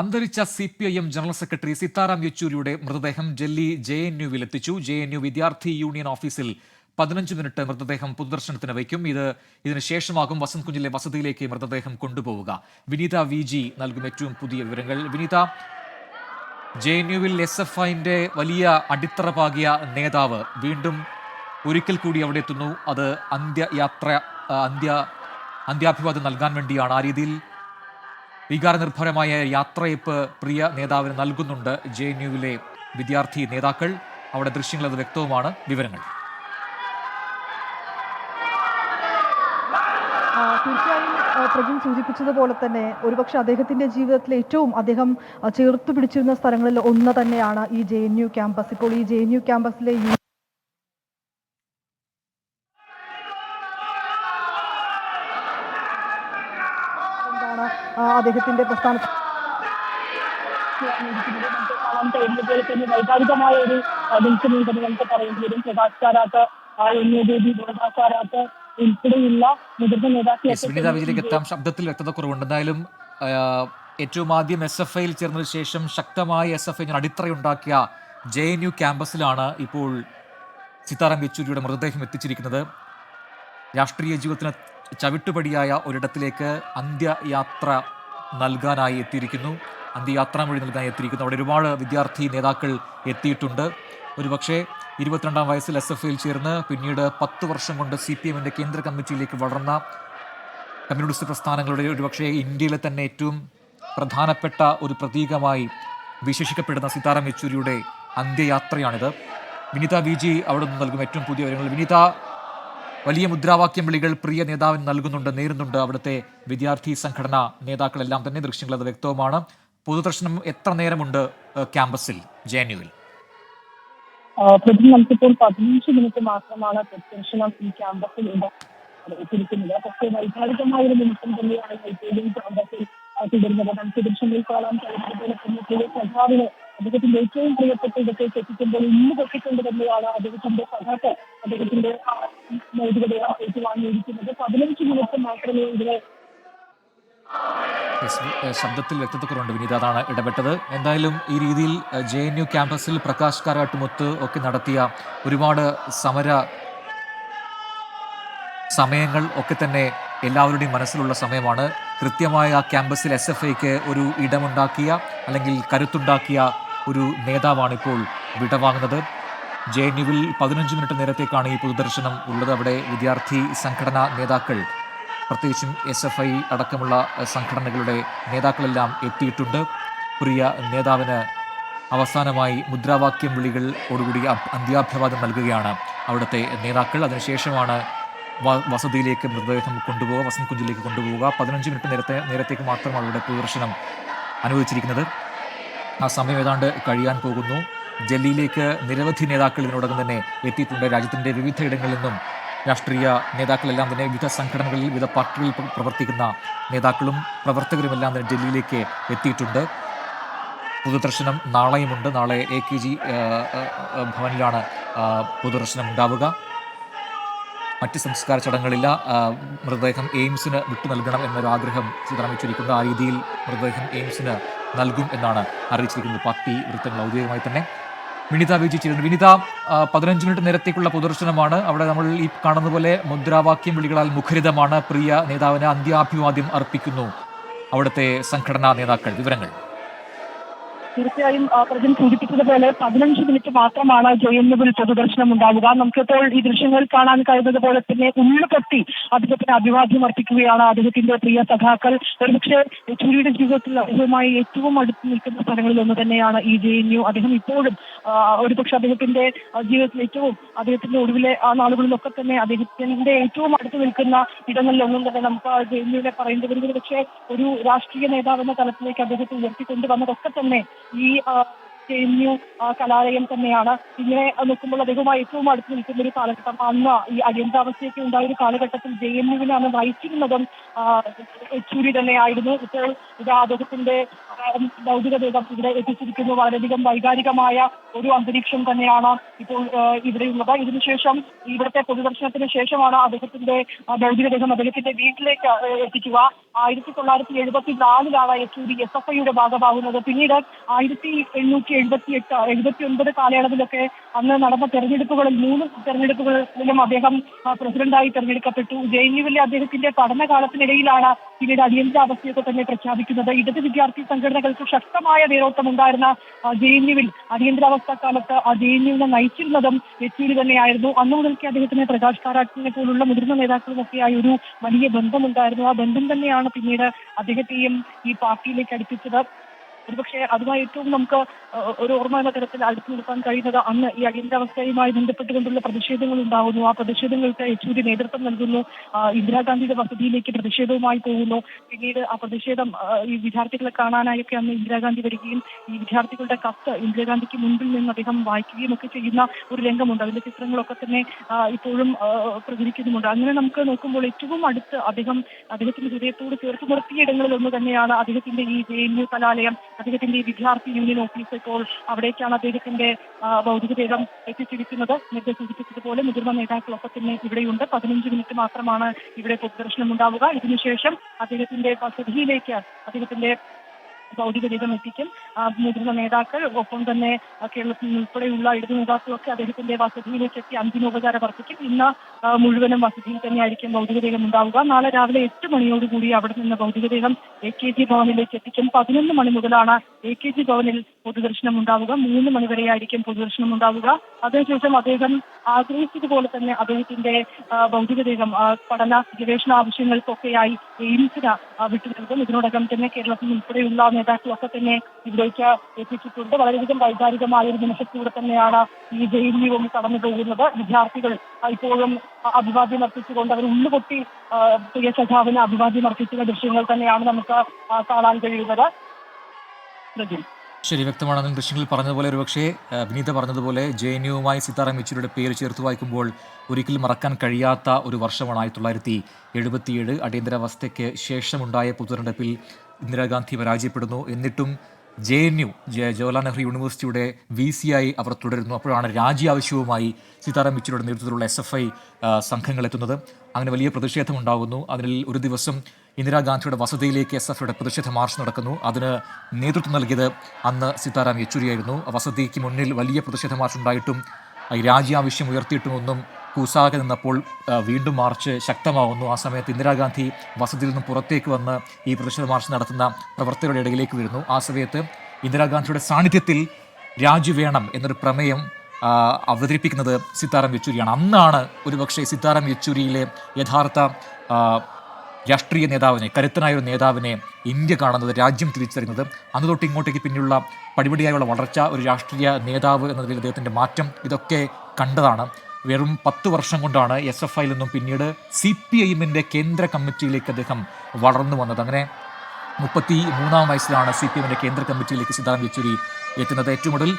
അന്തരിച്ച C P I M general secretary Sitaram യെച്ചൂരിയുടെ മൃതദേഹം Delhi J N യുവിൽ എത്തിച്ചു ജെ എൻ യു വിദ്യാർത്ഥി യൂണിയൻ ഓഫീസിൽ പതിനഞ്ച് മിനിറ്റ് മൃതദേഹം പൊതുദർശനത്തിന് വയ്ക്കും. ഇത് ഇതിന് ശേഷമാകും വസന്ത് കുഞ്ഞിലെ വസതിയിലേക്ക് മൃതദേഹം കൊണ്ടുപോവുക. വിനീത വി ജി നൽകും ഏറ്റവും പുതിയ വിവരങ്ങൾ. വിനീത ജെ എൻ യുവിൽ എസ് എഫ് ഐന്റെ വലിയ അടിത്തറ പാകിയ നേതാവ് വീണ്ടും ഒരിക്കൽ കൂടി അവിടെ എത്തുന്നു. അത് അന്ത്യയാത്ര അന്ത്യ അന്ത്യാഭിവാദം നൽകാൻ വേണ്ടിയാണ്. ആ രീതിയിൽ വികാരനിർഭരമായ യാത്രയപ്പ് പ്രിയ നേതാവിന് നൽകുന്നുണ്ട് ജെ എൻ യുവിലെ വിദ്യാർത്ഥി നേതാക്കൾ. അവിടെ ദൃശ്യങ്ങൾ അത് വ്യക്തവുമാണ്. വിവരങ്ങൾ. തീർച്ചയായും സൂചിപ്പിച്ചതുപോലെ തന്നെ ഒരുപക്ഷെ അദ്ദേഹത്തിന്റെ ജീവിതത്തിലെ ഏറ്റവും അദ്ദേഹം ചേർത്ത് പിടിച്ചിരുന്ന സ്ഥലങ്ങളിൽ ഒന്ന് തന്നെയാണ് ഈ ജെ എൻ യു ക്യാമ്പസ്. ഇപ്പോൾ ഈ ജെ എൻ യു ക്യാമ്പസിലെ അദ്ദേഹത്തിന്റെ പ്രസ്ഥാന തന്നെ വൈകാരികമായ ഒരു നിൽക്കുന്നുണ്ടെന്ന് നമുക്ക് പറയേണ്ടി വരും. പ്രകാശ് കാരാട്ട് ഉണ്ണിയദേവി ദേവദാസ് കാരാട്ട് ഉൾപ്പെടെയുള്ള മുതിർന്ന നേതാക്കളെ എത്താം. ശബ്ദത്തിൽ വ്യക്തത കുറവുണ്ട്. എന്തായാലും ഏറ്റവും ആദ്യം എസ് എഫ് ഐയിൽ ചേർന്നതിന് ശേഷം ശക്തമായ എസ് എഫ് ഐ അടിത്തറയുണ്ടാക്കിയ ജെ എൻ യു ക്യാമ്പസിലാണ് ഇപ്പോൾ സീതാറാം യെച്ചൂരിയുടെ മൃതദേഹം എത്തിച്ചിരിക്കുന്നത്. രാഷ്ട്രീയ ജീവിതത്തിന് ചവിട്ടുപടിയായ ഒരിടത്തിലേക്ക് അന്ത്യയാത്ര നൽകാനായി എത്തിയിരിക്കുന്നു. അന്ത്യയാത്രാ മൊഴി നൽകാനായി എത്തിയിരിക്കുന്നു. അവിടെ ഒരുപാട് വിദ്യാർത്ഥി നേതാക്കൾ എത്തിയിട്ടുണ്ട്. ഒരുപക്ഷേ ഇരുപത്തിരണ്ടാം വയസ്സിൽ എസ് എഫ് ഐയിൽ ചേർന്ന് പിന്നീട് പത്ത് വർഷം കൊണ്ട് സി പി എമ്മിന്റെ കേന്ദ്ര കമ്മിറ്റിയിലേക്ക് വളർന്ന കമ്മ്യൂണിസ്റ്റ് പ്രസ്ഥാനങ്ങളുടെ ഒരുപക്ഷേ ഇന്ത്യയിലെ തന്നെ ഏറ്റവും പ്രധാനപ്പെട്ട ഒരു പ്രതീകമായി വിശേഷിക്കപ്പെടുന്ന സീതാറാം യെച്ചൂരിയുടെ അന്ത്യയാത്രയാണിത്. വിനീത വി ജി അവിടെ നിന്ന് നൽകും ഏറ്റവും പുതിയ വിവരങ്ങൾ. വിനീത വലിയ മുദ്രാവാക്യം വിളികൾ പ്രിയ നേതാവിന് നൽകുന്നുണ്ട് നേരുന്നുണ്ട് അവിടുത്തെ വിദ്യാർത്ഥി സംഘടനാ നേതാക്കളെല്ലാം തന്നെ. ദൃശ്യങ്ങൾ അത് വ്യക്തവുമാണ്. പൊതുദർശനം എത്ര നേരമുണ്ട് ക്യാമ്പസിൽ ജെ എൻ യുവിൽ പ്രതി നമുക്കിപ്പോൾ പതിനഞ്ച് മിനിറ്റ് മാത്രമാണ് പ്രദർശനം ഈ ക്യാമ്പസിൽ ഉണ്ടായിരിക്കുന്നത് പക്ഷേ വൈകാരികമായ ഒരു നിമിഷം തന്നെയാണ് ക്യാമ്പസിൽ തുടരുന്നത്. നമുക്ക് ദൃശ്യങ്ങളിൽ കാണാൻ കഴിയുന്നതുപോലെ തന്നെ പ്രിയ അദ്ദേഹത്തിന്റെ ഏറ്റവും പ്രിയപ്പെട്ട ഇടത്തേക്ക് എത്തിക്കുമ്പോൾ ഇന്ന് പൊട്ടിക്കൊണ്ട് തന്നെയാണ് അദ്ദേഹത്തിന്റെ സഖാക്കൾ അദ്ദേഹത്തിന്റെ ഭൗതികദേഹം ഏറ്റുവാങ്ങിയിരിക്കുന്നത് പതിനഞ്ച് മിനിറ്റ് മാത്രമേ ഇവിടെ ശബ്ദത്തിൽ വ്യക്തതക്കുറവുണ്ട് വിനീത. അതാണ് ഇടപെട്ടത്. എന്തായാലും ഈ രീതിയിൽ ജെ എൻ യു ക്യാമ്പസിൽ പ്രകാശ് കാരാട്ടുമൊത്ത് ഒക്കെ നടത്തിയ ഒരുപാട് സമര സമയങ്ങൾ ഒക്കെ തന്നെ എല്ലാവരുടെയും മനസ്സിലുള്ള സമയമാണ്. കൃത്യമായ ആ ക്യാമ്പസിൽ എസ് എഫ് ഐക്ക് ഒരു ഇടമുണ്ടാക്കിയ അല്ലെങ്കിൽ കരുത്തുണ്ടാക്കിയ ഒരു നേതാവാണ് ഇപ്പോൾ വിടവാങ്ങുന്നത്. ജെ എൻ യുവിൽ പതിനഞ്ച് മിനിറ്റ് നേരത്തേക്കാണ് ഈ പൊതുദർശനം ഉള്ളത്. അവിടെ വിദ്യാർത്ഥി സംഘടനാ നേതാക്കൾ പ്രത്യേകിച്ചും എസ് എഫ് ഐ അടക്കമുള്ള സംഘടനകളുടെ നേതാക്കളെല്ലാം എത്തിയിട്ടുണ്ട്. പ്രിയ നേതാവിന് അവസാനമായി മുദ്രാവാക്യം അ- അന്ത്യാഭിവാദം നൽകുകയാണ് അവിടുത്തെ നേതാക്കൾ. അതിനുശേഷമാണ് വസതിയിലേക്ക് മൃതദേഹം കൊണ്ടുപോവുക വസന്ത് കുഞ്ചിലേക്ക് കൊണ്ടുപോവുക. പതിനഞ്ച് മിനിറ്റ് നേരത്തെ നേരത്തേക്ക് മാത്രമാണ് ഇവിടെ പൊതുദർശനം അനുവദിച്ചിരിക്കുന്നത്. ആ സമയം ഏതാണ്ട് കഴിയാൻ പോകുന്നു. ഡൽഹിയിലേക്ക് നിരവധി നേതാക്കൾ ഇതിനോടകം തന്നെ എത്തിയിട്ടുണ്ട്. രാജ്യത്തിന്റെ വിവിധ ഇടങ്ങളിൽ നിന്നും രാഷ്ട്രീയ നേതാക്കളെല്ലാം തന്നെ വിവിധ സംഘടനകളിൽ വിവിധ പാർട്ടികളിൽ പ്രവർത്തിക്കുന്ന നേതാക്കളും പ്രവർത്തകരുമെല്ലാം തന്നെ ഡൽഹിയിലേക്ക് എത്തിയിട്ടുണ്ട്. പൊതുദർശനം നാളെയുമുണ്ട്. നാളെ എ കെ ജി ഭവനിലാണ് പൊതുദർശനം ഉണ്ടാവുക. മറ്റ് സംസ്കാര ചടങ്ങുകളില്ല. മൃതദേഹം എയിംസിന് വിട്ടു നൽകണം എന്നൊരു ആഗ്രഹം സീതാറാം വെച്ചിരിക്കുന്നു ആ രീതിയിൽ മൃതദേഹം എയിംസിന് നൽകും എന്നാണ് അറിയിച്ചിരിക്കുന്നത്. പാർട്ടി വൃത്തങ്ങൾ ഔദ്യോഗികമായി തന്നെ. വിനിത വിജയിച്ചിരുന്നു ചേരുന്നു വിനിത പതിനഞ്ച് മിനിറ്റ് നേരത്തേക്കുള്ള പൊതുദർശനമാണ്. അവിടെ നമ്മൾ ഈ കാണുന്ന പോലെ മുദ്രാവാക്യം വിളികളാൽ മുഖരിതമാണ് പ്രിയ നേതാവിന് അന്ത്യാഭിവാദ്യം അർപ്പിക്കുന്നു. അവിടുത്തെ സംഘടനാ നേതാക്കൾ വിവരങ്ങൾ. തീർച്ചയായും പ്രജൻ സൂചിപ്പിച്ചതുപോലെ പതിനഞ്ച് മിനിറ്റ് മാത്രമാണ് ജയന്നുവിൽ പൊതുദർശനം ഉണ്ടാവുക. നമുക്കിപ്പോൾ ഈ ദൃശ്യങ്ങൾ കാണാൻ കഴിയുന്നത് പോലെ തന്നെ ഉള്ളു പൊട്ടി അദ്ദേഹത്തിന് അഭിവാദ്യം അർപ്പിക്കുകയാണ് അദ്ദേഹത്തിന്റെ പ്രിയ സഖാക്കൾ. ഒരുപക്ഷെ യെച്ചൂരിയുടെ ജീവിതത്തിൽ അദ്ദേഹവുമായി ഏറ്റവും അടുത്ത് നിൽക്കുന്ന സ്ഥലങ്ങളിൽ ഒന്ന് തന്നെയാണ് ഈ ജെ എൻ യു അദ്ദേഹം ഇപ്പോഴും ഒരുപക്ഷെ അദ്ദേഹത്തിന്റെ ജീവിതത്തിൽ ഏറ്റവും അദ്ദേഹത്തിന്റെ ഒടുവിലെ ആ നാളുകളിലൊക്കെ തന്നെ അദ്ദേഹത്തിന്റെ ഏറ്റവും അടുത്ത് നിൽക്കുന്ന ഇടങ്ങളിലൊന്നും തന്നെ നമുക്ക് ആ ജെ എൻ യുവിനെ പറയേണ്ടി വരുന്നത് പക്ഷേ ഒരു രാഷ്ട്രീയ നേതാവ് എന്ന തലത്തിലേക്ക് അദ്ദേഹത്തെ ഉയർത്തിക്കൊണ്ടുവന്നതൊക്കെ തന്നെ ഈ ആ, യു കലാലയം തന്നെയാണ്. ഇങ്ങനെ നോക്കുമ്പോൾ അദ്ദേഹവുമായി ഏറ്റവും അടുത്ത് നിൽക്കുന്ന ഒരു കാലഘട്ടം. അന്ന് ഈ അടിയന്തരാവസ്ഥയൊക്കെ ഉണ്ടായ ഒരു കാലഘട്ടത്തിൽ ജെ എൻ യുവിനാണ് നയിച്ചിരുന്നതും യെച്ചൂരി തന്നെയായിരുന്നു. ഇപ്പോൾ ഇത് അദ്ദേഹത്തിന്റെ ഭൗതിക ദേഹം ഇവിടെ എത്തിച്ചിരിക്കുന്നു. വളരെയധികം വൈകാരികമായ ഒരു അന്തരീക്ഷം തന്നെയാണ് ഇപ്പോൾ ഇവിടെയുള്ളത്. ഇതിനുശേഷം ഇവിടുത്തെ പൊതുദർശനത്തിന് ശേഷമാണ് അദ്ദേഹത്തിന്റെ ഭൗതിക ദേഹം അദ്ദേഹത്തിന്റെ വീട്ടിലേക്ക് എത്തിക്കുക. ആയിരത്തി തൊള്ളായിരത്തി എഴുപത്തി നാലിലാണ് യെച്ചൂരി എസ് എഫ് ഐയുടെ ഭാഗമാകുന്നത്. പിന്നീട് ആയിരത്തി എണ്ണൂറ്റി എഴുപത്തി എട്ട് എഴുപത്തി ഒൻപത് കാലയളവിലൊക്കെ അന്ന് നടന്ന തെരഞ്ഞെടുപ്പുകളിൽ മൂന്ന് തെരഞ്ഞെടുപ്പുകളിലും അദ്ദേഹം പ്രസിഡന്റായി തെരഞ്ഞെടുക്കപ്പെട്ടു. ജെ എൻ യുവിലെ അദ്ദേഹത്തിന്റെ പഠനകാലത്തിനിടയിലാണ് പിന്നീട് അടിയന്തരാവസ്ഥയൊക്കെ തന്നെ പ്രഖ്യാപിക്കുന്നത്. ഇടത് വിദ്യാർത്ഥി സംഘടനകൾക്ക് ശക്തമായ വേരോട്ടം ഉണ്ടായിരുന്ന ജെ എൻ യുവിൽ അടിയന്തരാവസ്ഥ കാലത്ത് ആ ജെ എൻ യുവിനെ നയിച്ചിരുന്നതും യെച്ചൂരി തന്നെയായിരുന്നു. അന്നു മുതൽക്ക് അദ്ദേഹത്തിന് പ്രകാശ് കാരാട്ടിനെ പോലുള്ള മുതിർന്ന നേതാക്കളുമൊക്കെയായി ഒരു വലിയ ബന്ധമുണ്ടായിരുന്നു. ആ ബന്ധം തന്നെയാണ് പിന്നീട് അദ്ദേഹത്തെയും ഈ പാർട്ടിയിലേക്ക് അടുപ്പിച്ചത്. ഒരുപക്ഷെ അതുമായി ഏറ്റവും നമുക്ക് ഒരു ഓർമ്മ എന്ന തരത്തിൽ അടുത്തു നിർത്താൻ കഴിയുന്നത് അന്ന് ഈ അടിയന്തരാവസ്ഥയുമായി ബന്ധപ്പെട്ടുകൊണ്ടുള്ള പ്രതിഷേധങ്ങൾ ഉണ്ടാകുന്നു ആ പ്രതിഷേധങ്ങൾക്ക് യെച്ചൂരി നേതൃത്വം നൽകുന്നു. ഇന്ദിരാഗാന്ധിയുടെ വസതിയിലേക്ക് പ്രതിഷേധവുമായി പോകുന്നു. പിന്നീട് ആ പ്രതിഷേധം ഈ വിദ്യാർത്ഥികളെ കാണാനായൊക്കെ അന്ന് ഇന്ദിരാഗാന്ധി വരികയും ഈ വിദ്യാർത്ഥികളുടെ കത്ത് ഇന്ദിരാഗാന്ധിക്ക് മുൻപിൽ നിന്ന് അദ്ദേഹം വായിക്കുകയും ഒക്കെ ചെയ്യുന്ന ഒരു രംഗമുണ്ട്. അതിന്റെ ചിത്രങ്ങളൊക്കെ തന്നെ ഇപ്പോഴും പ്രചരിക്കുന്നുമുണ്ട് അങ്ങനെ നമുക്ക് നോക്കുമ്പോൾ ഏറ്റവും അടുത്ത് അദ്ദേഹം അദ്ദേഹത്തിന്റെ ഹൃദയത്തോട് ചേർത്ത് നിർത്തിയ ഇടങ്ങളിൽ ഒന്ന് തന്നെയാണ് അദ്ദേഹത്തിന്റെ ഈ ജെ എൻ യു കലാലയം. അദ്ദേഹത്തിന്റെ വിദ്യാർത്ഥി യൂണിയൻ ഓഫീസ് ഇപ്പോൾ അവിടേക്കാണ് അദ്ദേഹത്തിന്റെ ഭൗതികദേഹം എത്തിച്ചിരിക്കുന്നത്. നേരത്തെ സൂചിപ്പിച്ചതുപോലെ മുതിർന്ന നേതാക്കളൊക്കെ തന്നെ ഇവിടെയുണ്ട്. പതിനഞ്ച് മിനിറ്റ് മാത്രമാണ് ഇവിടെ പൊതുദർശനം ഉണ്ടാവുക ഇതിനുശേഷം അദ്ദേഹത്തിന്റെ വസതിയിലേക്ക് അദ്ദേഹത്തിന്റെ ഭൗതികദേഹം എത്തിക്കും ആ, മുതിർന്ന നേതാക്കൾ ഒപ്പം തന്നെ കേരളത്തിൽ ഉൾപ്പെടെയുള്ള ഇടതു നേതാക്കളൊക്കെ അദ്ദേഹത്തിന്റെ വസതിയിലേക്ക് എത്തി അന്തിമോപചാരം അർപ്പിക്കും. ഇന്ന് മുഴുവനും വസതിയിൽ തന്നെയായിരിക്കും ഭൗതികദേഹം ഉണ്ടാവുക. നാളെ രാവിലെ എട്ട് മണിയോടുകൂടി അവിടെ നിന്ന് ഭൗതികദേഹം എ കെ ജി ഭവനിലേക്ക് എത്തിക്കും. പതിനൊന്ന് മണി മുതലാണ് എ കെ ജി ഭവനിൽ പൊതുദർശനം ഉണ്ടാവുക. മൂന്ന് മണിവരെയായിരിക്കും പൊതുദർശനം ഉണ്ടാവുക. അതിനുശേഷം അദ്ദേഹം ആഗ്രഹിച്ചതുപോലെ തന്നെ അദ്ദേഹത്തിന്റെ ഭൗതികദേഹം പഠന ഗവേഷണ ആവശ്യങ്ങൾക്കൊക്കെയായി എയിംസിന് വിട്ടു നൽകും ഇതിനോടകം തന്നെ കേരളത്തിൽ ഉൾപ്പെടെയുള്ള നേതാക്കളൊക്കെ തന്നെ ഇവിടേക്ക് എത്തിച്ചിട്ടുണ്ട്. വളരെയധികം വൈകാരികമായ ഒരു നിമിഷത്തിലൂടെ തന്നെയാണ് ഈ ജയിലിലും കടന്നു പോകുന്നത്. വിദ്യാർത്ഥികൾ ഇപ്പോഴും അഭിവാദ്യം അർപ്പിച്ചുകൊണ്ട് അവർ ഉള്ളുപൊട്ടി പ്രിയ സഖാവിന് അഭിവാദ്യം അർപ്പിക്കുന്ന ദൃശ്യങ്ങൾ തന്നെയാണ് നമുക്ക് കാണാൻ കഴിയുന്നത്. പ്രജിൽ ശരി വ്യക്തമാണ് അതിന് പറഞ്ഞതുപോലെ ഒരുപക്ഷേ വിനീത പറഞ്ഞതുപോലെ ജെ എൻ യുവുമായി സീതാറാം യെച്ചൂരിയുടെ പേര് ചേർത്ത് വായിക്കുമ്പോൾ ഒരിക്കലും മറക്കാൻ കഴിയാത്ത ഒരു വർഷമാണ് ആയിരത്തി തൊള്ളായിരത്തി എഴുപത്തിയേഴ് അടിയന്തരാവസ്ഥയ്ക്ക് ശേഷമുണ്ടായ പൊതുതെരഞ്ഞെടുപ്പിൽ ഇന്ദിരാഗാന്ധി പരാജയപ്പെടുന്നു. എന്നിട്ടും J N U Jawaharlal Nehru യൂണിവേഴ്സിറ്റിയുടെ വി സി ആയി അവർ തുടരുന്നു. അപ്പോഴാണ് രാജി ആവശ്യവുമായി സീതാറാം യെച്ചൂരിയുടെ നേതൃത്വത്തിലുള്ള എസ് എഫ് ഐ സംഘങ്ങൾ എത്തുന്നത്. അങ്ങനെ വലിയ പ്രതിഷേധമുണ്ടാകുന്നു. അതിൽ ഒരു ദിവസം ഇന്ദിരാഗാന്ധിയുടെ വസതിയിലേക്ക് എസ് എഫ് ഐയുടെ പ്രതിഷേധ മാർച്ച് നടക്കുന്നു. അതിന് നേതൃത്വം നൽകിയത് അന്ന് സീതാറാം യെച്ചൂരിയായിരുന്നു. വസതിക്ക് മുന്നിൽ വലിയ പ്രതിഷേധ മാർച്ച് ഉണ്ടായിട്ടും രാജി ആവശ്യം ഉയർത്തിയിട്ടും ഒന്നും കൂസാകെ നിന്നപ്പോൾ വീണ്ടും മാർച്ച് ശക്തമാവുന്നു. ആ സമയത്ത് ഇന്ദിരാഗാന്ധി വസതിയിൽ നിന്നും പുറത്തേക്ക് വന്ന് ഈ പ്രതിഷേധ മാർച്ച് നടത്തുന്ന പ്രവർത്തകരുടെ ഇടയിലേക്ക് വരുന്നു. ആ സമയത്ത് ഇന്ദിരാഗാന്ധിയുടെ സാന്നിധ്യത്തിൽ രാജി വേണം എന്നൊരു പ്രമേയം അവതരിപ്പിക്കുന്നത് സീതാറാം യെച്ചൂരിയാണ്. അന്നാണ് ഒരുപക്ഷെ സീതാറാം യെച്ചൂരിയിലെ യഥാർത്ഥ രാഷ്ട്രീയ നേതാവിനെ കരുത്തനായ ഒരു നേതാവിനെ ഇന്ത്യ കാണുന്നത് രാജ്യം തിരിച്ചറിയുന്നത് അന്ന് തൊട്ട് ഇങ്ങോട്ടേക്ക് പിന്നെയുള്ള പടിപടിയായുള്ള വളർച്ച ഒരു രാഷ്ട്രീയ നേതാവ് എന്ന നിലയിൽ അദ്ദേഹത്തിന്റെ മാറ്റം ഇതൊക്കെ കണ്ടതാണ്. വെറും പത്ത് വർഷം കൊണ്ടാണ് എസ് എഫ് ഐയിൽ നിന്നും പിന്നീട് സി പി എമ്മിന്റെ കേന്ദ്ര കമ്മിറ്റിയിലേക്ക് അദ്ദേഹം വളർന്നു വന്നത്. അങ്ങനെ മുപ്പത്തി മൂന്നാം വയസ്സിലാണ് സി പി എമ്മിന്റെ കേന്ദ്ര കമ്മിറ്റിയിലേക്ക് സീതാറാം യെച്ചൂരി എത്തുന്നത്. ഏറ്റവും ഒടുവിൽ